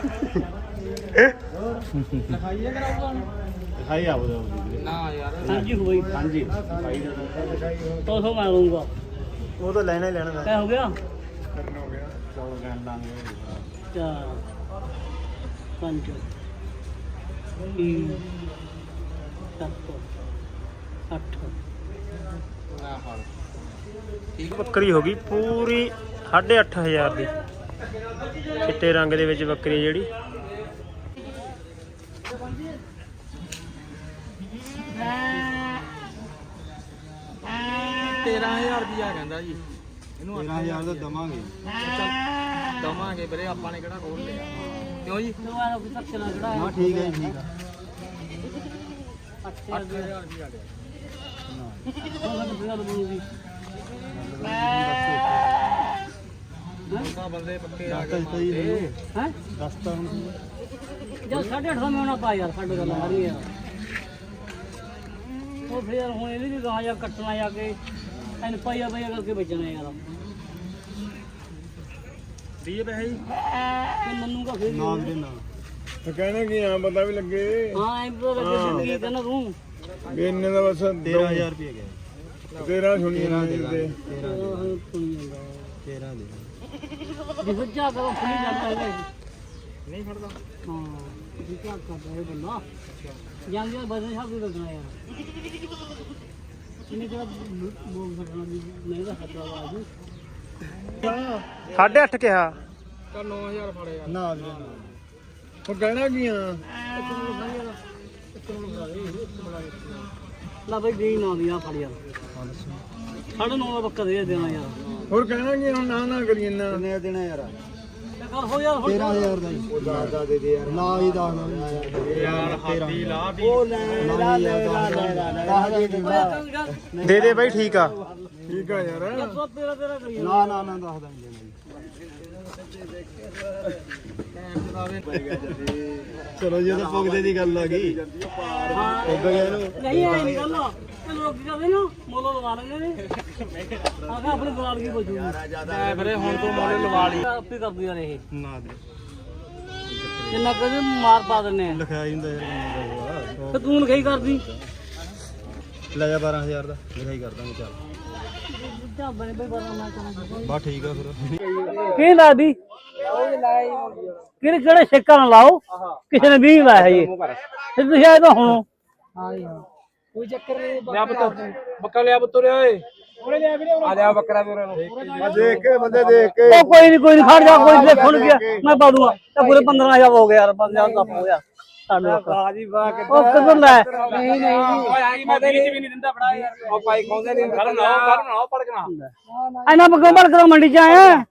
ਨਾ ਯਾਰ ਹਾਂਜੀ ਹੋਈ। ਹਾਂਜੀ। ਉਹ ਤਾਂ ਲੈਣਾ ਹੀ ਲੈਣਾ। ਕਿਆ ਹੋ ਗਿਆ? ਚੌਲ ਗੰਨ ਲਾਂਗੇ ਚਾਰ ਪੰਜ। ਛੇ ਸੱਤ। ਅੱਠ। ਬੱਕਰੀ ਹੋ ਗਈ ਪੂਰੀ 8500 ਦੀ। ਚਿੱਟੇ ਰੰਗ ਦੇ ਵਿੱਚ ਬੱਕਰੀ ਜਿਹੜੀ। ਇਹਨੂੰ 13000 ਦਾ ਦਵਾਂਗੇ। ਦਵਾਂਗੇ ਵੀਰੇ ਆਪਾਂ ਨੇ ਕਿਹੜਾ ਖੋਲ ਲਿਆ। ਕਿਉਂ ਜੀ? ਦੁਬਾਰਾ ਕੋਈ ਤੱਕ ਚਲਾ ਖੜਾ ਹਾਂ ਠੀਕ ਹੈ ਜੀ ਠੀਕ ਆ। ਅੱਠ ਹਜ਼ਾਰ ਰੁਪਇਆ ਬਣੂਗੀ ਬੰਦੇ ਪੱਕੇ ਦੱਸ ਤਾਂ ਦਿੱਤਾ ਜੀ ਮੈਨੂੰ। ਹੈ? ਦੱਸ ਤਾਂ ਹੁਣ ਜਦ ਸਾਢੇ ਅੱਠ ਦਾ ਮੈਂ ਉਹਨਾਂ ਪਾ ਯਾਰ ਸਾਡੇ ਗੱਲ ਆ ਰਹੀ ਯਾਰ ਉਹ ਫਿਰ ਹੁਣ ਇਹਦੀ ਵੀ ਗਾਂ ਜਾਂ ਕੱਟਣਾ ਜਾ ਕੇ ਐਨ ਪਾਈਆ ਪਾਈਆ ਕਰਕੇ ਵੇਚਣਾ ਯਾਰ। ਦੀਏ ਪੈਸੇ ਜੀ? ਇਹ ਮੰਨੂਗਾ ਫਿਰ ਨਾ ਵੀਰੇ ਨਾ ਤੇ ਕਹਿਣਾ ਕੀ ਆ ਪਤਾ ਵੀ ਲੱਗੇ। ਹਾਂ ਐਂ ਪਤਾ ਲੱਗੇ ਕੀ ਕਹਿੰਦਾ ਤੂੰ। ਵੀ ਇੰਨੇ ਦਾ ਬਸ 13000 ਰੁਪਏ ਗਏ ਤੇਰਾ ਸੁਣੀ ਜਾਂਦੇ ਤੇ ਉਹ ਸੁਣੀ ਜਾਂਦਾ 13 ਦੇ ਜੇ ਹੁਜਾ ਕਰੋ ਫੁੱਲੀ ਜਾਂਦਾ ਹੈਗਾ ਨਹੀਂ ਫੜਦਾ। ਹਾਂ ਜੀ ਕੀ ਕਰਦਾ ਇਹ ਬੰਦਾ। ਜਾਂਦੇ ਬਦਨ ਸਾਹਿਬ ਵੀ ਲੱਗਣਾ ਯਾਰ। ਇਹਨੇ ਕਿਹਾ ਬੋਲ ਸਕਣਾ ਵੀ ਨਹੀਂ ਦਾ ਹੱਥ ਆਵਾਜ਼ 8.5 ਕਿਹਾ। ਨਾ ਵੀਰੇ ਨਾ ਉਹ ਕਹਿਣਾ ਕੀ ਆ? ਲਾ ਬਈ ਦੇ ਨਾ ਦੀ ਆ ਫੜ ਯਾਰ। ਸਾਢੇ ਨੌ ਦਾ ਬੱਕਾ ਦੇ ਦੇਣਾ ਯਾਰ। ਹੋਰ ਕਹਿਣਾ ਕੀ ਹੁਣ ਨਾ ਨਾ ਕਰੀ ਇੰਨਾ। ਕਿੰਨੇ ਦੇਣਾ ਯਾਰ? ਤੇ ਕਰ ਹੋ ਯਾਰ ਹੁਣ 13000 ਦਾ ਜੀ। ਉਹ ਦਾ ਦੇ ਦੇ ਯਾਰ। ਨਾ ਹੀ ਦਾ ਯਾਰ ਹਾਥੀ ਲਾ ਵੀ। ਉਹ ਲੈ ਲਾ ਲੈ ਲਾ ਲਾ ਦੇ ਦੇ ਬਾਈ ਠੀਕ ਆ। ਠੀਕ ਆ ਯਾਰ। ਨਾ ਨਾ ਨਾ ਦੱਸ ਦਾਂਗੇ ਚਲੋ ਜੀ ਉਹ ਤਾਂ ਪੁੱਗਦੇ ਦੀ ਗੱਲ ਆ ਗਈ। ਪੁੱਗ ਗਿਆ ਇਹਨੂੰ ਨਹੀਂ ਆਈ ਨਹੀਂ ਗੱਲ ਤੇ ਲੋਕ ਕੀ ਕਰਦੇ ਨਾ? ਮੋਲੋ ਲਵਾ ਲੈਂਦੇ ਨੇ। ਆਖਾ ਆਪਣੀ ਬਰਾਲ ਕੀ ਬਚੂਗੀ ਮੈਂ ਵੀਰੇ ਹੁਣ ਤੋਂ ਮੋਲੇ ਲਵਾ ਲਈ। ਆਪੇ ਕਰਦੀ ਯਾਰ ਇਹ। ਨਾ ਦੇ। ਜਿੰਨਾ ਕਦੇ ਮਾਰ ਪਾ ਦਿੰਨੇ ਹੀ ਹੁੰਦਾ ਯਾਰ ਤੇ ਤੂੰ ਲਿਖਾਈ ਕਰਦੀ। ਲੈ ਜਾ 12000 ਦਾ ਲਿਖਾਈ ਕਰ ਦਾਂਗੇ ਚੱਲ। ਬਾ ਠੀਕ ਆ ਫਿਰ। ਕੀ ਲਾਦੀ ਕਿਹੜੇ ਕਿਹੜੇ ਛੇਕਾਂ ਨਾਲ ਲਾਓ? ਕਿਸੇ ਨੇ ਵੀ ਨਹੀਂ ਲਾਇਆ ਜੀ ਫਿਰ ਤੁਸੀਂ ਆਏ ਤਾਂ ਹੁਣ। ਕੋਈ ਚੱਕਰ ਨਹੀਂ ਲਿਆ ਪੁੱਤ। ਬੱਕਾ ਲਿਆ ਪੁੱਤ ਰੇ ਓਏ। ਆ ਲਿਆ ਬੱਕਰਾ ਵੀ ਉਹਨਾਂ ਆ ਦੇਖ ਕੇ ਬੰਦੇ ਦੇਖ ਕੇ। ਉਹ ਕੋਈ ਨਹੀਂ ਕੋਈ ਨਹੀਂ ਖੜ ਜਾ ਕੋਈ ਨੀ, ਦੇਖਣ ਗਿਆ। ਮੈਂ ਪਾ ਦੂੰਗਾ। ਤਾਂ ਪੂਰੇ 15000 ਹੋ ਗਿਆ ਯਾਰ 15000 ਦਾ ਹੋ ਗਿਆ। ਸਾਡੇ ਵਾਹ ਜੀ ਵਾਹ ਉਹ ਕਿੱਧਰ ਲੈ? ਨਹੀਂ ਨਹੀਂ ਓਏ ਆਈ ਮੈਂ ਤੇਰੀ ਵੀ ਨਹੀਂ ਦਿੰਦਾ ਫੜਾ ਯਾਰ। ਉਹ ਭਾਈ ਖਾਉਂਦੇ ਨਹੀਂ ਕਰਨ ਨਾ ਕਰਨ ਨਾ ਪੜਕਣਾ ਇਹਨਾਂ ਬੱਗੋਂ ਬੜ ਕੇ ਮੰਡੀ ਚ ਆਇਆ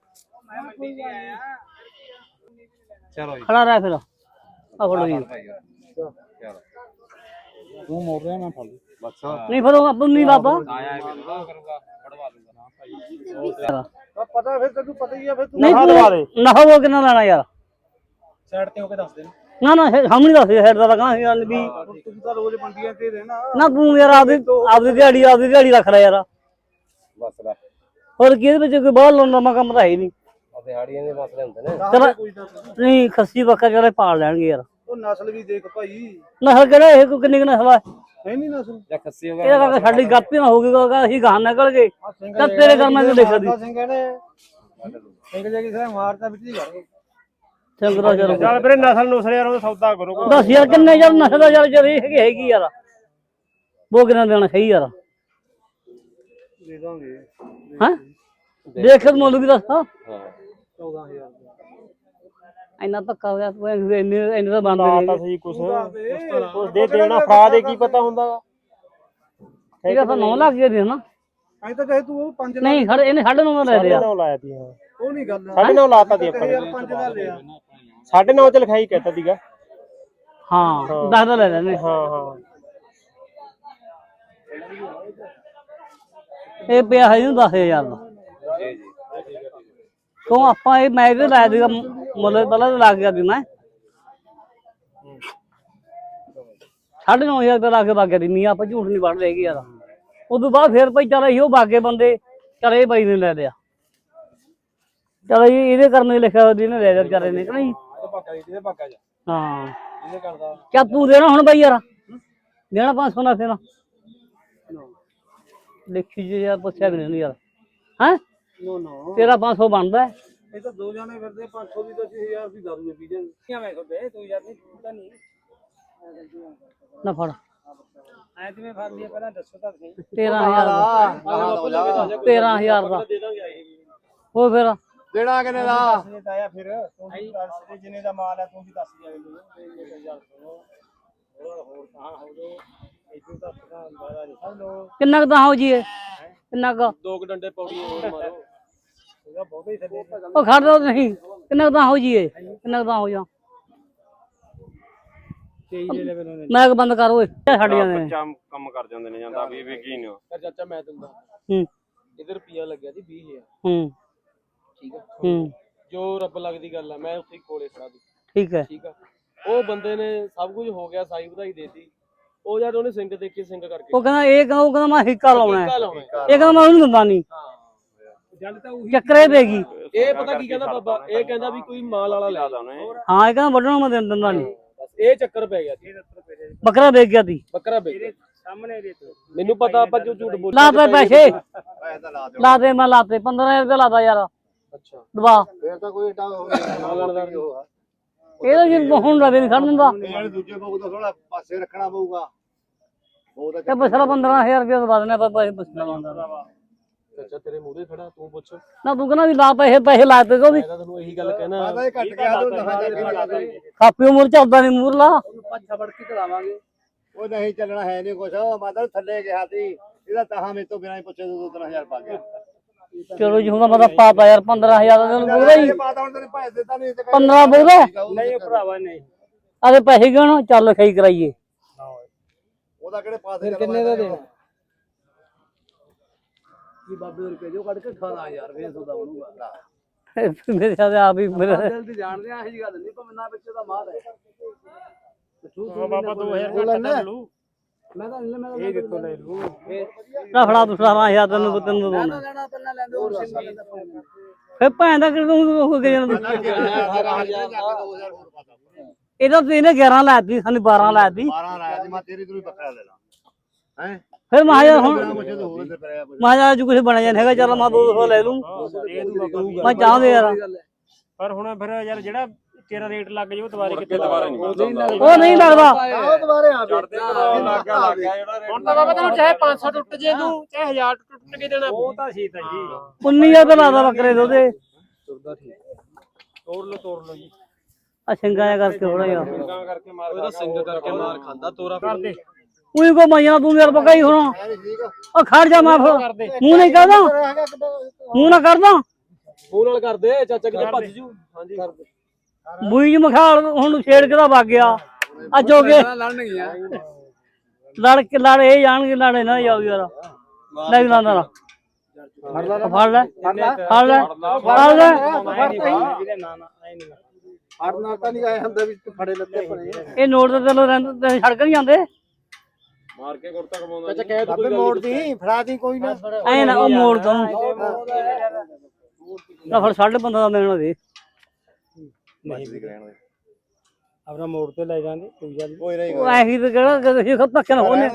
ਚਲੋ ਜੀ। ਖੜਾ ਰਹਿ ਫਿਰ। ਆ ਫੜੋ ਜੀ। ਤੂੰ ਮੋੜ ਰਿਹਾ ਮੈਂ ਫੜ ਬੱਸਾ। ਨਹੀਂ ਫਿਰ ਉਹ ਆਪਾਂ ਨੂੰ ਨਹੀਂ ਲਾਦਾ ਆਇਆ ਇਹ ਕਰੂਗਾ ਫੜਵਾ ਦੂੰਗਾ। ਨਾ ਭਾਈ ਪਤਾ ਫਿਰ ਤੈਨੂੰ ਪਤਾ ਹੀ ਆ ਫਿਰ ਤੂੰ ਨਾ ਹੋ ਕਿੰਨਾ ਲੈਣਾ ਯਾਰ? ਸਾਈਡ ਤੇ ਹੋ ਕੇ ਦੱਸ ਦੇ ਨਾ ਨਾ ਹਮ ਨਹੀਂ ਦੱਸਦੇ ਹੈਡ ਦਾ ਲਗਾ ਗੱਲ ਵੀ। ਤੂੰ ਤਾਂ ਰੋਜ਼ ਮੰਡੀਆਂ ਤੇ ਰਹਿਣਾ। ਨਾ ਤੂੰ ਯਾਰ ਆਪਦੀ ਆਪਦੀ ਦਿਹਾੜੀ ਆਪਦੀ ਦਿਹਾੜੀ ਰੱਖ ਲੈ ਯਾਰ। ਬਸ ਲੈ। ਹੋਰ ਕੀ ਇਹਦੇ ਵਿੱਚ ਕੋਈ ਬਾਹਰ ਲਾਉਣ ਦਾ ਕੰਮ ਤਾਂ ਹੈ ਹੀ ਨਹੀਂ। ਆ ਦਿਹਾੜੀਆਂ ਦੇ ਮਸਲੇ ਹੁੰਦੇ ਨੇ। ਚਲ ਨਹੀਂ। ਖੱਸੀ ਬੱਕਾ ਜਿਹੜੇ ਪਾਲ ਲੈਣਗੇ ਯਾਰ। ਉਹ ਨਸਲ ਵੀ ਦੇਖ ਭਾਈ। ਨਸਲ ਕਿਹੜਾ ਇਹ ਕੋਈ ਕਿੰਨੀ ਕੁ ਨਸਲ ਆ? ਹੈ ਨਹੀਂ ਨਸਲ। ਜਾਂ ਖੱਸੀ ਹੋ ਇਹਦਾ ਕਰਕੇ ਸਾਡੀ ਗਾਪੀ ਨਾ ਹੋ ਗਈ ਕਿ ਅਸੀਂ ਗਾਂ ਨਿਕਲ ਗਏ। ਤਾਂ ਤੇਰੇ ਕਰਮਾਂ ਚ ਲਿਖ ਦੀ ਸਿੰਘ ਨੇ ਸਿੰਘ ਜੇ ਕਿਸੇ ਨੇ ਮਾਰਤਾ ਵਿੱਚ ਹੀ ਕਰ ਚੰਗਰਾ ਚਲੋ ਚੱਲ ਵੀਰੇ ਨਸਲ ਨੁਸਲ ਯਾਰ ਉਹ ਸੌਦਾ ਕਰੋ। ਦੱਸ ਯਾਰ ਕਿੰਨੇ ਯਾਰ ਨਸਲ ਦਾ ਯਾਰ ਜਰੀ ਹੈਗੀ ਹੈਗੀ ਯਾਰ। ਉਹ ਕਿੰਨਾ ਦੇਣਾ ਸਹੀ ਯਾਰ। ਦੇ ਦਾਂਗੇ। ਹਾਂ? ਦੇਖ ਕੇ ਮੁੱਲ ਵੀ ਦੱਸ। ਹਾਂ 14000 ਇੰਨਾ ਧੱਕਾ ਹੋਇਆ ਤੂੰ ਇੰਨੇ ਇੰਨੇ ਤਾਂ ਬਣਦੇ ਤਾਂ ਨਹੀਂ ਸਹੀ ਕੁਛ। ਕੁਛ ਦੇ। ਦੇਣਾ ਫੜਾ ਦੇ ਕੀ ਪਤਾ ਹੁੰਦਾ ਵਾ। ਠੀਕ ਹੈ ਫਿਰ 9 ਲੱਖ ਦੇ ਦੇ ਨਾ। ਐਂ ਤਾਂ ਕਹੇ ਤੂੰ ਉਹ 5 ਨਹੀਂ ਖੜੇ ਇਹਨੇ ਸਾਢੇ ਨੌ ਦਾ ਲੈ ਲਿਆ। ਨੌ ਲਾਇਆ ਤੀ ਹਾਂ ਉਹ ਨਹੀਂ ਗੱਲ। ਸਾਢੇ ਨੌ ਲਾਤਾ ਦੀ ਆਪਾਂ ਨੇ 5 ਦਾ ਲਿਆ। ਸਾਢੇ ਨੌ ਚ ਲਿਖਾਈ ਕਹਿਤਾ ਸੀਗਾ। ਹਾਂ 10 ਦਾ ਲੈ ਲੈਣੇ ਹਾਂ ਹਾਂ। ਇਹ ਪਿਆ ਹੈ ਇਹਨੂੰ 10000 ਦਾ। ਕਿਉਂ ਆਪਾਂ ਇਹ ਮੈਂ ਇਹਦੇ ਲਾਇਆ ਸੀਗਾ ਮੁੱਲ ਪਹਿਲਾਂ ਤਾਂ ਲੱਗ ਗਿਆ ਸੀ ਮੈਂ ਸਾਢੇ ਨੌ ਹਜ਼ਾਰ ਰੁਪਏ ਲਾ ਕੇ ਬਾਗੇ ਦੀ ਮੀਆਂ ਆਪਾਂ ਝੂਠ ਨਹੀਂ ਵੜਦੇ ਹੈਗੇ ਯਾਰ। ਉਦੋਂ ਬਾਅਦ ਫੇਰ ਭਾਈ ਚੱਲ ਉਹ ਬਾਗੇ ਬੰਦੇ ਚੱਲ ਇਹ ਬਾਈ ਨੇ ਲੈ ਲਿਆ। ਚਲ ਇਹ ਇਹਦੇ ਕਰਨ ਲਿਖਿਆ ਹੋਇਆ ਇਹਨੇ ਲੈ ਲਿਆ ਵਿਚਾਰੇ ਨੇ ਕਿ ਨਹੀਂ? ਜੀ ਜਾ ਹਾਂ ਕਰਦਾ ਕਿਆ ਤੂੰ ਦੇਣਾ ਹੁਣ ਬਾਈ ਯਾਰ ਦੇਣਾ 500 ਨਾ ਦੇਣਾ ਲਿਖੀ ਜੇ ਯਾਰ ਪੁੱਛਿਆ ਵੀ ਨਹੀਂ ਯਾਰ ਹੈ ਨੋ ਨੋ ਤੇਰਾ 500 ਬਣਦਾ ਹੈ। ਇਹ ਤਾਂ ਦੋ ਜਾਣੇ ਫਿਰਦੇ 500 ਦੀ ਤਾਂ 1000 ਦੀ ਦਾਰੂ ਦੇ ਪੀ ਜਾਂਦੇ ਕਿਵੇਂ ਖੋਦੇ ਤੂੰ ਯਾਰ ਨਹੀਂ ਪਤਾ ਨਹੀਂ ਨਾ ਫੜ ਐ ਕਿਵੇਂ ਫੜ ਲਿਆ ਪਹਿਲਾਂ ਦੱਸੋ ਤਾਂ ਸਹੀ 13000 ਦਾ 13000 ਦਾ ਦੇ ਦਾਂਗੇ ਆਏ ਉਹ ਫਿਰ ਦੇਣਾ ਕਿਨੇ ਦਾ? ਇਹ ਤਾਂ ਆਇਆ ਫਿਰ ਤੂੰ ਵੀ ਦੱਸ ਦੇ ਜਿੰਨੇ ਦਾ ਮਾਲ ਹੈ ਤੂੰ ਵੀ ਦੱਸ ਦਿਆ ਹੋਰ ਹੋਰ ਕਹਾਂ ਹੋ ਜੋ ਇਦੋਂ ਤਾਂ ਪਤਾ ਬਾਰਾ ਨਹੀਂ ਹਲੋ। ਕਿੰਨਾ ਕੁ ਹੋ ਜੀ ਇਹ ਕਿੰਨਾ ਕੁ? ਦੋ ਕੁ ਡੰਡੇ ਪੌੜੀ ਹੋਰ ਮਾਰੋ। ਉਹਦਾ ਬਹੁਤ ਹੀ ਥੱਲੇ ਉਹ ਖੜ ਦੋ ਨਹੀਂ ਕਿੰਨਾ ਕੁ ਹੋ ਜੀ ਇਹ ਕਿੰਨਾ ਕੁ ਹੋ ਜਾ ਤੇਈ ਦੇ ਲੈਵਲ ਉਹਨੇ ਮੈਂ ਕਿ ਬੰਦ ਕਰ ਓਏ। ਛੱਡ ਜਾਂਦੇ ਨੇ? ਬੱਚਾ ਕੰਮ ਕਰ ਜਾਂਦੇ ਨੇ ਜਾਂਦਾ ਵੀ ਵੀ ਕੀ ਨਹੀਂ ਪਰ ਚਾਚਾ ਮੈਂ ਦਿੰਦਾ। ਹੂੰ। ਇਹਦੇ ਰੁਪਿਆ ਲੱਗਿਆ ਸੀ 20000 ਹੂੰ। ਠੀਕ ਆ। ਹੂੰ। ਜੋ ਰੱਬ ਲੱਗਦੀ ਗੱਲ ਆ ਮੈਂ ਉੱਥੇ ਹੀ ਕੋਲੇ ਖੜਾ ਦੀ ਠੀਕ ਹੈ ਠੀਕ ਆ। ਉਹ ਬੰਦੇ ਨੇ ਸਭ ਕੁਝ ਹੋ ਗਿਆ ਸਾਈ ਵਧਾਈ ਦੇਤੀ। ਉਹ ਯਾਰ ਉਹਨੇ ਸਿੰਘ ਦੇਖੀ ਸਿੰਘ ਕਰਕੇ। ਉਹ ਕਹਿੰਦਾ ਇਹ ਕਹਿੰਦਾ ਉਹ ਕਹਿੰਦਾ ਮੈਂ ਹਿੱਕਾ ਲਾਉਣਾ ਹੈ। ਟੀਕਾ ਲਾਉਣਾ ਹੈ। ਇਹ ਕਹਿੰਦਾ ਮੈਂ ਉਹਨੂੰ ਦਿੰਦਾ ਨਹੀਂ। ਹਾਂ। ਜਲ ਤਾਂ ਉਹੀ ਚੱਕਰੇ ਪੈਗੀ ਇਹ ਪਤਾ ਕੀ ਕਹਿੰਦਾ ਬਾਬਾ? ਇਹ ਕਹਿੰਦਾ ਵੀ ਕੋਈ ਮਾਲ ਵਾਲਾ ਲੈ। ਜਾ ਹਾਂ ਇਹ ਕਹਿੰਦਾ ਵੱਢਣਾ ਮੈਂ ਦਿੰਦਾ ਨਹੀਂ। ਬਸ ਇਹ ਚੱਕਰ ਪੈ ਗਿਆ ਸੀ ਬੱਕਰਾ ਵੇਚ ਗਿਆ ਤੀ ਬੱਕਰਾ ਵੇਚ ਸਾਹਮਣੇ ਦੇ ਮੈਨੂੰ ਪਤਾ ਆਪਾਂ ਕਿਉਂ ਝੂਠ ਬੋਲ ਲਾ ਦੇ ਪੈਸੇ। ਪੈਸੇ ਤਾਂ ਲਾ ਦਿਓ। ਲਾ ਦੇ ਮੈਂ ਲਾਤੇ 15000 ਰੁਪਏ ਲਾਦਾ ਯਾਰ। ਅੱਛਾ। ਦਵਾ ਫੇਰ ਤਾਂ ਕੋਈ ਏਡਾ ਹੋਵੇ ਇਹਦਾ ਜੀ ਹੁਣ ਰਵੇ ਨਹੀਂ ਖੜ ਦਿੰਦਾ। ਇਹਨਾਂ ਦੂਜੇ ਪਊ ਤਾਂ ਥੋੜਾ ਪਾਸੇ ਰੱਖਣਾ ਪਊਗਾ। ਉਹ ਤਾਂ ਇਹ ਬਸਰਾ 15000 ਰੁਪਏ ਦਵਾ ਦੇਣੇ ਆਪਾਂ ਪੈਸੇ ਪੁੱਛਣਾ ਬੰਦਾ ਅੱਛਾ ਤੇਰੇ ਮੂਹਰੇ ਖੜਾ ਤੂੰ ਪੁੱਛ। ਮੈਂ ਨਾ ਤੂੰ ਕਹਿੰਦਾ ਵੀ ਲਾ ਪੈਸੇ ਪੈਸੇ ਲਾਤੇ ਤੋ ਵੀ ਤਾਂ ਤੈਨੂੰ ਇਹੀ ਗੱਲ ਕਹਿਣਾ। ਆਦਾ ਇਹ ਘੱਟ ਗਿਆ ਤੂੰ ਨਹਾ ਜਾ ਕੇ ਲਾ ਦੇ ਕਾਪੀ ਮੂਰ ਚੱਲਦਾ ਨਹੀਂ ਮੂਰ ਲਾ ਪੱਛਾ ਵੜ ਕੇ ਚਲਾਵਾਂਗੇ। ਉਹ ਨਹੀਂ ਚੱਲਣਾ ਹੈ ਨਹੀਂ ਕੁਛ। ਮੈਂ ਤਾਂ ਥੱਲੇ ਗਿਆ ਸੀ। ਇਹਦਾ ਤਾਹਾਂ ਮੇਰੇ ਤੋਂ ਬਿਨਾਂ ਹੀ ਪੁੱਛੇ ਦੋ 3000 ਪਾ ਗਿਆ ਚਲੋ ਜੀ ਹੁਣ ਮੈਂ ਤਾਂ ਪਾਤਾ ਯਾਰ 15000 ਦਾ ਤੈਨੂੰ ਬੋਲਦਾ ਹੀ। ਇਹ ਪਾਤਾ ਹੁਣ ਤੈਨੂੰ ਪੈਸੇ ਦਿੱਤਾ ਨਹੀਂ ਤੇ 15 ਬੋਲਦਾ? ਨਹੀਂ ਭਰਾਵਾ ਨਹੀਂ। ਆਦੇ ਪੈਸੇ ਗਿਣ ਚੱਲ ਖਈ ਕਰਾਈਏ। ਉਹਦਾ ਕਿਹੜੇ ਪਾਸੇ ਕਿੰਨੇ ਦਾ ਦੇਣਾ? ਬੱਕਰੀ ਬਾਬੇ ਹੋਰ ਕੇ ਜੋ ਕੱਢ ਕੇ 18000 ਵੇ ਸੌਦਾ ਬਣੂਗਾ। ਮੇਰੇ ਸਾਹ ਆਪ ਹੀ ਮੇਰਾ ਦਿਲ ਤੇ ਜਾਣਦੇ ਆ ਇਹ ਗੱਲ ਨਹੀਂ ਭਮਨਾ ਵਿੱਚ ਦਾ ਮਾਲ ਹੈ ਹਾਂ ਬਾਬਾ 2000 ਘੱਟ ਤਾਂ ਲੂ ਮੈਂ ਤਾਂ ਨਹੀਂ ਮੈਂ ਇਹ ਕਿੱਥੋਂ ਲੈ ਲੂ ਨਾ ਫੜਾ ਦੂਸਰਾ ਵਾ ਯਾਰ ਤੈਨੂੰ ਤੈਨੂੰ ਤਾਂ ਦੋਣਾ ਲੈਣਾ ਪਹਿਲਾਂ ਲੈਂਦੇ ਹੋਰ ਸਿੰਬਲ ਲੈਂਦਾ ਫੇ ਭੈਣ ਦਾ ਕਿਉਂ ਹੋ ਗਿਆ ਜਨ 18000 ਇਹਦਾ ਤੇ? ਇਹਨੇ 11 ਲਾਤੀ ਸਾਨੂੰ 12 ਲਾਤੀ 12 ਰਾਇਆ ਸੀ ਮੈਂ ਤੇਰੀ ਤੋਂ ਹੀ ਬੱਕਰਾ ਲੈ ਲਾਂ। ਹੈ? ਫਿਰ ਮੈਂ ਕਿਹਾ ਹੁਣ ਤੇ ਕਰਿਆ ਕੁਝ ਬਣਿਆ ਜਾਂ ਹੈਗਾ ਚੱਲ ਮੈਂ 200 ਲੈ ਲੂੰ ਮੈਂ ਚਾਹਦੇ ਯਾਰ। ਪਰ ਹੁਣ ਫਿਰ ਯਾਰ ਜਿਹੜਾ ਤੇਰਾ ਰੇਟ ਲੱਗ ਜੇ ਉਹ ਦੁਬਾਰੇ ਕਿੱਥੇ ਦੁਬਾਰਾ ਨਹੀਂ ਉਹ ਨਹੀਂ ਲੱਗਦਾ। ਉਹ ਦੁਬਾਰੇ ਆ ਚੜਦੇ ਲੱਗ ਗਿਆ ਲੱਗ ਗਿਆ ਜਿਹੜਾ ਹੁਣ ਤਾਂ ਬਾਬਾ ਤੈਨੂੰ ਚਾਹੇ 500 ਟੁੱਟ ਜੇ ਤੂੰ ਚਾਹੇ 1000 ਟੁੱਟ ਕੇ ਦੇਣਾ। ਉਹ ਤਾਂ ਸੀ ਤਾਂ ਜੀ। 19000 ਤਾਂ ਲਾਦਾ ਬੱਕਰੇ ਦੇ ਉਹਦੇ। ਤੋੜ ਲਓ ਤੋੜ ਲਓ ਜੀ। ਆ ਸਿੰਗਾ ਜਿਹਾ ਕਰਕੇ ਥੋੜਾ ਜਿਹਾ। ਗਾਂ ਕਰਕੇ ਮਾਰ ਉਹਦਾ ਸਿੰਘ ਕਰਕੇ ਮਾਰ ਖਾਂਦਾ ਤੋਰਾ ਕਰ ਦੇ। ਉਹੀ ਕੋ ਮਾਈਆਂ ਤੂੰ ਯਾਰ ਬਕਾਈ ਹੁਣ ਉਹ ਖੜ ਜਾ ਮੈਂ ਫਿਰ ਕਰ ਦੇ। ਮੂੰਹ ਨਹੀਂ ਕਰਦਾ। ਮੂੰਹ ਨਾ ਕਰਦਾ। ਫੋਨ ਨਾਲ ਕਰਦੇ ਚਾਚਾ ਕਿਤੇ ਭੱਜ ਜੂ। ਹਾਂਜੀ। ਕਰਦੇ ਬੂਈ ਮਖਾਲ ਹੁਣ ਛੇੜ ਕੇ ਦਾ ਵਗ ਗਿਆ। ਅੱਜ ਹੋ ਗਏ ਲੜਨਗੀਆਂ ਲੜ ਕੇ ਲੜ ਇਹ ਜਾਣਗੇ ਲੜੇ ਨਾ ਜਾਓ ਯਾਰ। ਲੈ ਨਾ ਨਾ। ਫੜ ਲੈ। ਫੜ ਲੈ। ਫੜ ਲੈ। ਫੜ ਲੈ। ਫੜਨਾ ਤਾਂ ਨਹੀਂ ਆਇਆ ਹੁੰਦਾ ਵੀ ਫੜੇ ਲੱਤੇ ਪਣੇ ਇਹ ਨੋਟ ਤੇ ਤੈਨੂੰ ਰਹਿੰਦੇ ਤੇ ਸੜਕ ਨਹੀਂ ਜਾਂਦੇ ਮਾਰ ਕੇ ਕੁੜਤਾ ਕਮਾਉਂਦਾ ਅੱਛਾ ਕਹਿ ਤੂੰ ਮੋੜ ਦੀ ਫੜਾ ਦੀ ਕੋਈ ਨਾ। ਐ ਨਾ ਉਹ ਮੋੜ ਤੋਂ। ਨਾ ਸਾਢੇ ਪੰਦਰਾਂ ਦਾ ਮਿਲਣਾ ਦੇ ਆਪਣਾ ਮੋੜ ਤੇ ਲੈ ਜਾਂਗੇ ਕੋਈ ਗੱਲ ਕੋਈ ਨਹੀਂ ਉਹ ਐਹੀ ਤੇ ਕਿਹੜਾ ਕਦੇ ਸੀ ਧੱਕੇ ਨਾ ਹੋਣੇ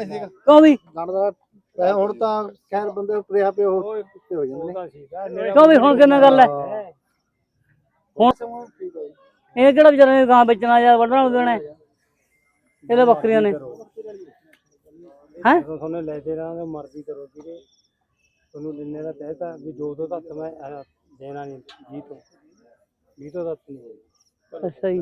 ਤੇ ਹੁਣ ਤਾਂ ਖੈਰ ਬੰਦੇ ਪ੍ਰਿਆ ਪਿਓ ਉੱਤੇ ਹੋ ਜਾਂਦੇ ਨੇ। ਹੁਣ ਕਿੰਨਾ ਗੱਲ ਹੈ? ਹੁਣ ਇਹ ਕਿਹੜਾ ਵਿਚਾਰੇ ਨੇ ਗਾਂ ਵੇਚਣਾ ਜਾਂ ਵੱਢਣਾ ਹੈ? ਇਹਦੇ ਬੱਕਰੀਆਂ ਨੇ। ਹੈ? ਜਦੋਂ ਤੁਹਾਨੂੰ ਲੈ ਕੇ ਰਹਾਂਗੇ ਮਰਜ਼ੀ ਕਰੋ ਵੀਰੇ। ਤੁਹਾਨੂੰ ਦਿਨੇ ਦਾ ਕਹਿਤਾ ਵੀ ਜੋ ਦੋ ਤੱਕ ਮੈਂ ਦੇਣਾ ਨਹੀਂ ਜੀ ਤੋਂ ਜੀ ਤੋਂ ਤੱਕ ਨਹੀਂ। ਅੱਛਾ ਜੀ।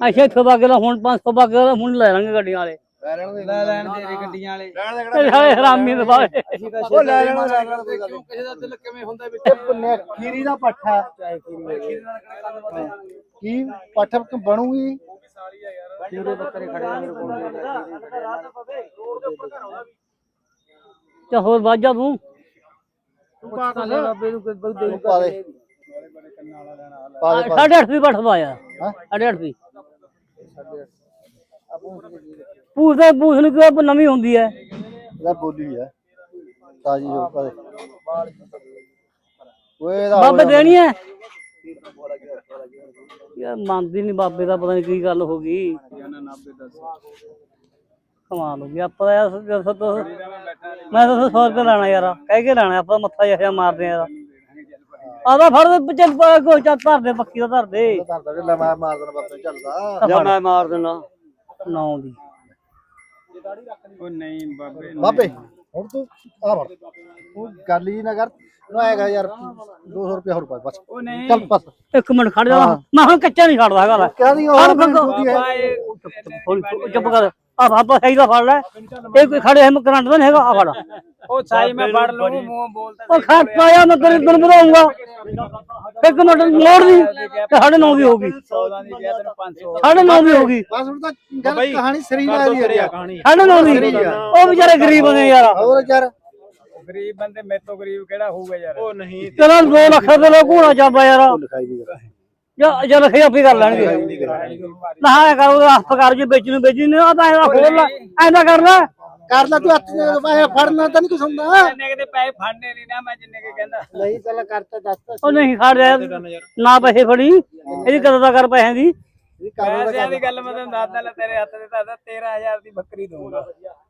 ਅੱਛਾ ਇੱਥੋਂ ਬਾਗੇ ਦਾ ਹੁਣ 500 ਬਾਗੇ ਦਾ ਹੁਣ ਲੈ ਲਾਂਗੇ ਗੱਡੀਆਂ ਵਾਲੇ। ਲੈ ਲੈਣ ਦੇ ਲੈ ਲੈਣ ਦੇ ਗੱਡੀਆਂ ਵਾਲੇ। ਲੈਣ ਦੇ ਇਹ ਸਾਰੇ ਹਰਾਮੀ ਦੇ ਬਾਰੇ ਅਸੀਂ ਤਾਂ ਉਹ ਲੈ ਲੈਣਾ ਲੈ ਲੈਣਾ ਕੋਈ ਗੱਲ ਕਿਉਂ ਕਿਸੇ ਦਾ ਦਿਲ ਕਿਵੇਂ ਹੁੰਦਾ ਵਿੱਚ ਨਹੀਂ ਪੁੰਨੇ ਖੀਰੀ ਦਾ ਪੱਠਾ ਕੀ? ਪੱਠ ਬਣੂਗੀ? ਜਿਹੜੇ ਬੱਕਰੇ ਖੜੇ ਆ ਮੇਰੇ ਕੋਲ ਤੇ ਹੋਰ ਵਾਜਾ ਤੂੰ? ਥੱਲੇ ਬਾਬੇ ਨੂੰ ਕੋਈ ਬਹੁਤ ਦੇ ਪਾ ਦੇ। ਪਾ ਦੇ ਪਾ ਦੇ। ਸਾਢੇ ਅੱਠ ਵੀ ਬੱਠ ਪਾਇਆ ਹੈਂ? ਸਾਢੇ ਅੱਠ ਵੀ। ਪੂਛਦੇ ਪੂਛ ਨੂੰ ਕਿਉਂ ਨਵੀਂ ਹੁੰਦੀ ਹੈ ਇਹਦਾ ਬੋਲੀ ਹੈ ਤਾਜੀ ਹੋ ਪਾ ਦੇ ਓਏ ਇਹਦਾ ਬਾਬੇ ਦੇਣੀ ਹੈ ਯਾਰ ਮੰਨਦੀ ਨਹੀਂ ਬਾਬੇ ਦਾ ਪਤਾ ਨਹੀਂ ਕੀ ਗੱਲ ਹੋ ਗਈ। ਕਮਾਲ ਹੋ ਗਈ। ਆਪਾਂ ਤਾਂ ਯਾਰ ਸ- ਸ- ਸ- ਮੈਂ ਤਾਂ 100 ਰੁਪਏ ਲੈਣਾ ਯਾਰ। ਕਹਿ ਕੇ ਲੈਣਾ ਆਪਾਂ ਮੱਥਾ ਜਿਹਾ ਮਾਰਦੇ ਆ ਯਾਰ। ਆਦਾ ਫੜ ਦੇ ਚੱਲ ਪਾ ਕੋ ਚੱਲ ਧਰ ਦੇ ਪੱਕੀ ਦਾ ਧਰ ਦੇ। ਧਰਦਾ ਲੈ ਮੈਂ ਮਾਰ ਦੇਣਾ ਬਾਬੇ ਚੱਲਦਾ। ਜਾਂ ਮੈਂ ਮਾਰ ਦੇਣਾ। ਨੌ ਦੀ। ਉਹ ਨਹੀਂ ਬਾਬੇ ਬਾਬੇ ਹੁਣ ਤੂੰ ਆ ਫੜ। ਤੂੰ ਗੱਲ ਹੀ ਨਾ ਕਰ। ਨੂੰ ਆਏਗਾ ਯਾਰ 200 ਰੁਪਏ ਹੋਰ ਪਾ ਬਸ। ਉਹ ਨਹੀਂ। ਚੱਲ ਬਸ। ਇੱਕ ਮਿੰਟ ਖੜ ਜਾ। ਮੈਂ ਹੁਣ ਕੱਚਾ ਨਹੀਂ ਛੱਡਦਾ ਹੈਗਾ ਲੈ। ਦੀ ਚੁੱਪ ਕਰ। ਆ ਬਾਬਾ ਸਹੀ ਦਾ ਫੜ ਲੈ। ਇਹ ਕੋਈ ਖੜੇ ਹੈ ਕਰੰਟ ਦਾ ਨਹੀਂ ਹੈਗਾ? ਆ ਫੜ। ਉਹ ਸਾਈ ਮੈਂ ਫੜ ਲਊ ਮੂੰਹ ਬੋਲਦਾ ਉਹ ਖੜ ਪਾਇਆ ਮੈਂ ਤੇਰੇ ਦਿਨ ਵਧਾਉਂਗਾ। ਇੱਕ ਮਿੰਟ ਮੋੜ ਦੀ ਤੇ ਸਾਢੇ ਨੌ ਦੀ ਹੋਗੀ 14 ਦੀ ਗਿਆ ਤੈਨੂੰ 500 ਸਾਢੇ ਨੌ ਦੀ ਹੋਗੀ ਬਸ ਹੁਣ ਤਾਂ ਗੱਲ ਕਹਾਣੀ ਸਰੀ ਨਾਲ ਦੀ ਹੈ ਸਾਢੇ ਨੌ ਦੀ ਉਹ ਵਿਚਾਰੇ ਗਰੀਬ ਨੇ ਯਾਰ। ਹੋਰ ਯਾਰ। ਗਰੀਬ ਬੰਦੇ ਮੇਰੇ ਤੋਂ ਗਰੀਬ ਕਿਹੜਾ ਹੋਊਗਾ ਯਾਰ? ਉਹ ਨਹੀਂ। ਤੇਰਾ 2 ਲੱਖ ਰੁਪਏ ਦਾ ਘੋੜਾ ਚਾਬਾ ਯਾਰ। ਲਿਖਾਈ ਦੀ ਗੱਲ। ਜਾਂ ਜਾਂ ਲਖੇ ਆਪੇ ਕਰ ਲੈਣਗੇ। ਨਾ ਇਹ ਕਰੋ ਹੱਥ ਕਰ ਜੇ ਵੇਚ ਨੂੰ ਵੇਚੀ ਨੇ ਆ ਤਾਂ ਇਹਦਾ ਹੋਰ ਲੈ ਐਂਦਾ ਕਰ ਲੈ ਕਰ ਲੈ। ਤੂੰ ਹੱਥ ਨਾਲ ਪੈਸੇ ਫੜਨਾ ਤਾਂ ਨਹੀਂ ਕੁਛ ਹੁੰਦਾ। ਜਿੰਨੇ ਕਿਤੇ ਪੈਸੇ ਫੜਨੇ ਨਹੀਂ ਨਾ ਮੈਂ ਜਿੰਨੇ ਕੇ ਕਹਿੰਦਾ। ਨਹੀਂ ਚੱਲ ਕਰਤਾ ਦੱਸ ਉਹ ਨਹੀਂ ਖੜ ਜਾ ਨਾ ਪੈਸੇ ਫੜੀ ਇਹਦੀ ਕਦਰ ਦਾ ਕਰ ਪੈਸਿਆਂ ਦੀ। ਪੈਸਿਆਂ ਦੀ ਗੱਲ ਮੈਂ ਤੈਨੂੰ ਦੱਸਦਾ ਲੈ ਤੇਰੇ ਹੱਥ ਦੇ ਦੱਸਦਾ 13000 ਦੀ ਬੱਕਰੀ ਦਊਂਗਾ।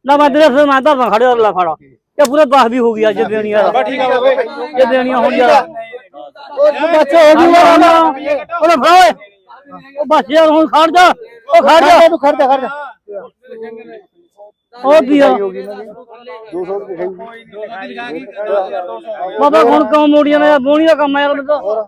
ਨਾ ਮੈਂ ਤੇਰੇ ਫਿਰ ਮੈਂ ਧਰਨਾ ਖੜਿਆ ਲੈ ਫੜਾ। ਇਹ ਪੂਰੇ 10 ਵੀ ਹੋ ਗਈ ਅੱਜ ਦੇਣੀ ਯਾਰ ਠੀਕ ਆ ਬਾਬੇ ਇਹ ਦੇਣੀਆਂ ਹੁਣ ਯਾਰ। ਉਹ ਬੱਚਾ ਹੋ ਜੂਗਾ ਨਾ ਉਹ ਫੜਾ ਓਏ। ਉਹ ਬੱਚ ਯਾਰ ਹੁਣ ਖੜ ਜਾ। ਉਹ ਖੜ ਜਾ। ਤੂੰ ਖੜ ਜਾ ਖੜ ਜਾ। ਉਹ ਦੀਆ 200 ਰੁਪਏ ਖਾਈ ਬਾਬਾ ਹੁਣ ਕਿਉਂ ਮੋੜੀਆਂ ਨੇ? ਬੋਣੀ ਦਾ ਕੰਮ ਆ ਯਾਰ ਮੈਨੂੰ ਤਾਂ।